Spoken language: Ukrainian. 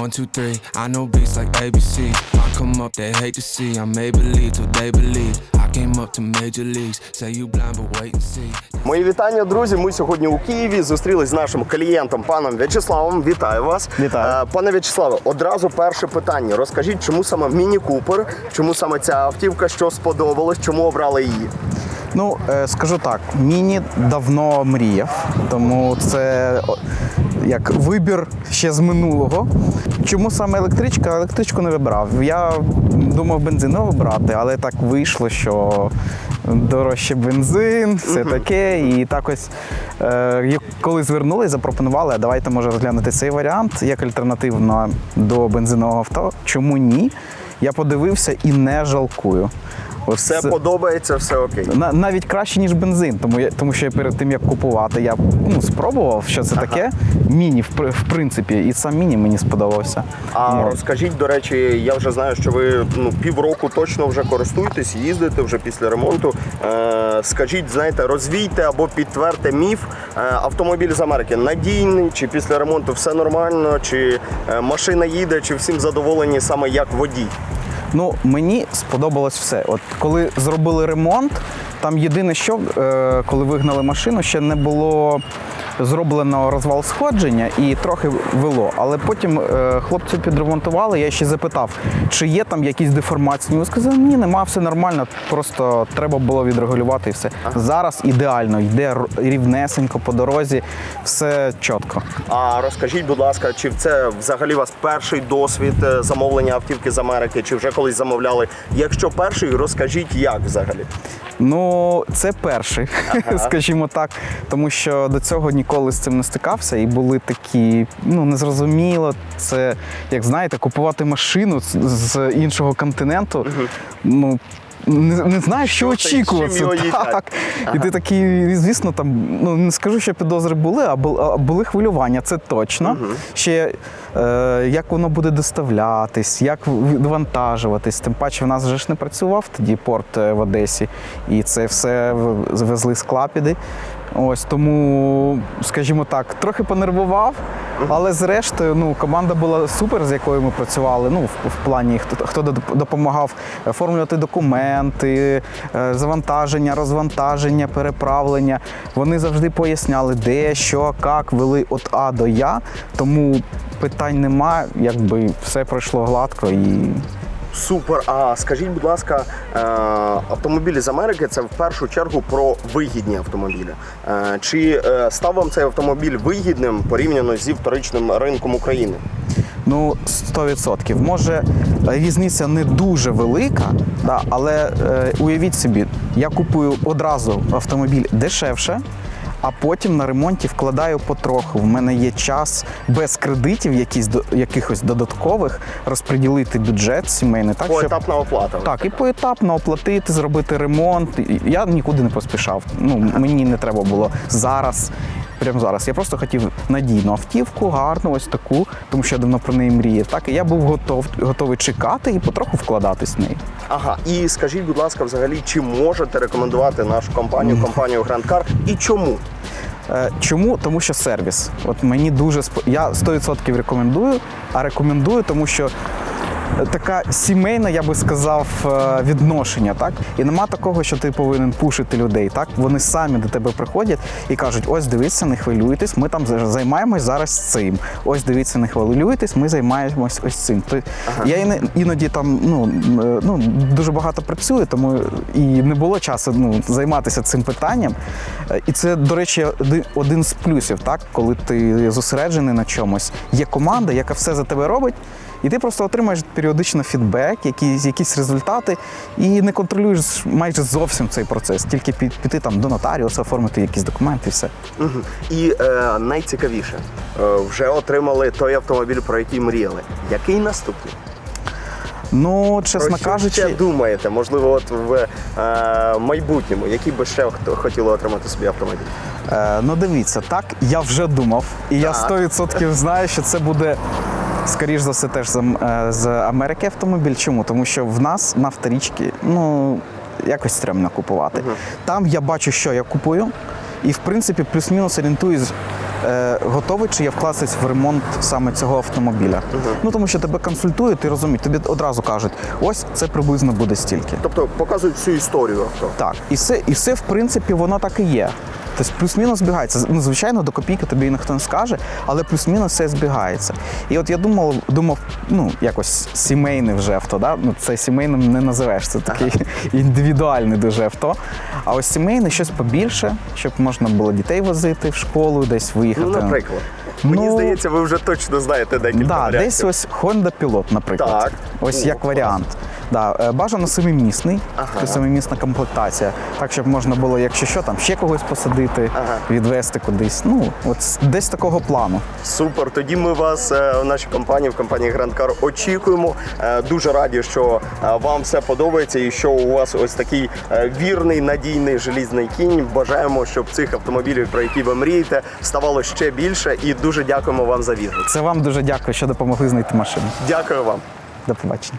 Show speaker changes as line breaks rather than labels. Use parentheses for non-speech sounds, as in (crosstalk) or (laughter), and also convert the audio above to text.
One, two, three. I know beats like ABC. I come up, they hate to see. I may believe till they believe. I came up to major leagues. Say you blind, but wait and see.
Мої вітання, друзі. Ми сьогодні у Києві зустрілись з нашим клієнтом паном В'ячеславом. Вітаю вас.
Вітаю.
Е, Пане В'ячеславе, одразу перше питання. Розкажіть, чому саме Міні Купер, чому саме ця автівка, що сподобалось, чому обрали її?
Ну, е, скажу так, міні давно мріяв, тому це як вибір ще з минулого. Чому саме електричка? Електричку не вибрав. Я думав бензинову брати, але так вийшло, що дорожче бензин, все таке. І так ось, е, коли звернулись, запропонували, а давайте може розглянути цей варіант як альтернативно до бензинового авто. Чому ні? Я подивився і не жалкую.
Все
це-
подобається, все окей.
на, навіть краще, ніж бензин, тому, я, тому що я перед тим, як купувати, я ну, спробував, що це таке. Міні, в, при- в принципі, і сам міні мені сподобався.
А
Ну,
розкажіть, до речі, я вже знаю, що ви ну, півроку точно вже користуєтесь, їздите вже після ремонту. Е, скажіть, знаєте, розвійте або підтвердьте міф. Е, автомобіль з Америки надійний, чи після ремонту все нормально, чи е, машина їде, чи всім задоволені саме як водій.
Ну, мені сподобалось все. От коли зробили ремонт, там єдине, що е, коли вигнали машину, ще не було зроблено розвал сходження і трохи вело. Але потім е, хлопці підремонтували. Я ще запитав, чи є там якісь деформації. Вони сказали, ні, нема, все нормально. Просто треба було відрегулювати і все. Зараз ідеально, йде рівнесенько по дорозі, все чітко.
А розкажіть, будь ласка, чи це взагалі у вас перший досвід е, замовлення автівки з Америки, чи вже колись замовляли? Якщо перший, розкажіть, як взагалі.
Ну, це перший, (laughs) скажімо так, тому що до цього ніколи з цим не стикався, і були такі, ну незрозуміло. Це як знаєте, купувати машину з, з іншого континенту. Ну не, не знаєш, що,
Що
очікувати.
чим його?
Так. І ти такий, звісно, там ну не скажу, що підозри були, а бу- а були хвилювання, це точно. Ще е, як воно буде доставлятись, як відвантажуватись. Тим паче, в нас вже ж не працював тоді порт е, в Одесі, і це все в- звезли з Клапіди. Ось тому, скажімо так, трохи понервував, але зрештою, ну, команда була супер, з якою ми працювали. Ну, в, в плані хто, хто допомагав оформлювати документи, е, завантаження, розвантаження, переправлення. Вони завжди поясняли, де, що, як, вели от А до Я. Тому питань нема, якби все пройшло гладко і
Супер. А скажіть, будь ласка, е, автомобілі з Америки це в першу чергу про вигідні автомобілі. Е, Чи е, став вам цей автомобіль вигідним порівняно зі вторичним ринком України?
Ну, 100%. Може, різниця не дуже велика, але уявіть собі, я купую одразу автомобіль дешевше, а потім на ремонті вкладаю потроху. В мене є час без кредитів, якісь, якихось додаткових, розподілити бюджет сімейний. Так, щоб-
Поетапна оплата.
так, і поетапно оплатити, зробити ремонт. Я нікуди не поспішав. Ну, мені не треба було зараз. Прямо зараз. Я просто хотів надійну автівку, гарну, ось таку, тому що я давно про неї мріяв. Так, і я був готов, готовий чекати і потроху вкладатись в неї.
Ага, і скажіть, будь ласка, взагалі, чи можете рекомендувати нашу компанію, компанію Grand Car і чому?
Е, Чому? Тому що сервіс. От мені дуже сп... я 100% рекомендую, а рекомендую, тому що така сімейна, я би сказав, е, відношення, так? І нема такого, що ти повинен пушити людей. Так вони самі до тебе приходять і кажуть: ось дивіться, не хвилюйтесь, ми там займаємось зараз цим. Ось дивіться, не хвилюйтесь, ми займаємось ось цим. То Я іноді там ну, е, ну дуже багато працюю, тому і не було часу ну, займатися цим питанням. Е, І це, до речі, один з плюсів, так, коли ти зосереджений на чомусь. Є команда, яка все за тебе робить. І ти просто отримаєш періодично фідбек, якісь, якісь результати, і не контролюєш майже зовсім цей процес, тільки пі- піти там до нотаріуса, оформити якісь документи і все.
Мгм. І е, найцікавіше, е, вже отримали той автомобіль, про який мріяли. Який наступний?
Ну, чесно
Про що
кажучи,
ще думаєте? Можливо, от в е, майбутньому, який би ще хто хотіли отримати собі автомобіль?
Е, ну дивіться, так я вже думав, і я
Так.
100% знаю, що це буде. Скоріш за все, теж з, е, з Америки автомобіль. Чому? Тому що в нас на вторічки, ну якось стрімно купувати. Там я бачу, що я купую, і в принципі плюс-мінус орієнтуюсь, е, готовий чи я вкластись в ремонт саме цього автомобіля. Ну тому що тебе консультують, ти розумієш, тобі одразу кажуть, ось це приблизно буде стільки.
Тобто показують всю історію авто.
Так, і все, і все, в принципі, воно так і є. Тобто плюс-мінус збігається. Ну, звичайно, до копійки тобі ніхто не скаже, але плюс-мінус все збігається. І от я думав, думав, ну, якось сімейне вже авто, да? ну, це сімейним не називеш, це такий (laughs) індивідуальний дуже авто. А ось сімейне щось побільше, щоб можна було дітей возити в школу, десь виїхати.
Ну, наприклад. Мені
Ну,
здається, ви вже точно знаєте декілька
Да,
варіантів.
десь ось Honda Pilot, наприклад.
Так.
Ось
О,
як
клас.
варіант. Да, е, бажано семимісний,
Ага.
тобто семимісна комплектація. Так, щоб можна було, якщо що, там ще когось посадити,
Ага.
відвести кудись. Ну, от десь такого плану.
Супер. Тоді ми вас е, в нашій компанії, в компанії Grand Car очікуємо. Е, Дуже раді, що вам все подобається і що у вас ось такий вірний, надійний желізний кінь. Бажаємо, щоб цих автомобілів, про які ви мрієте, ставало ще більше. І дуже дякуємо вам за відгук.
Це вам дуже дякую, що допомогли знайти машину.
Дякую вам.
До побачення.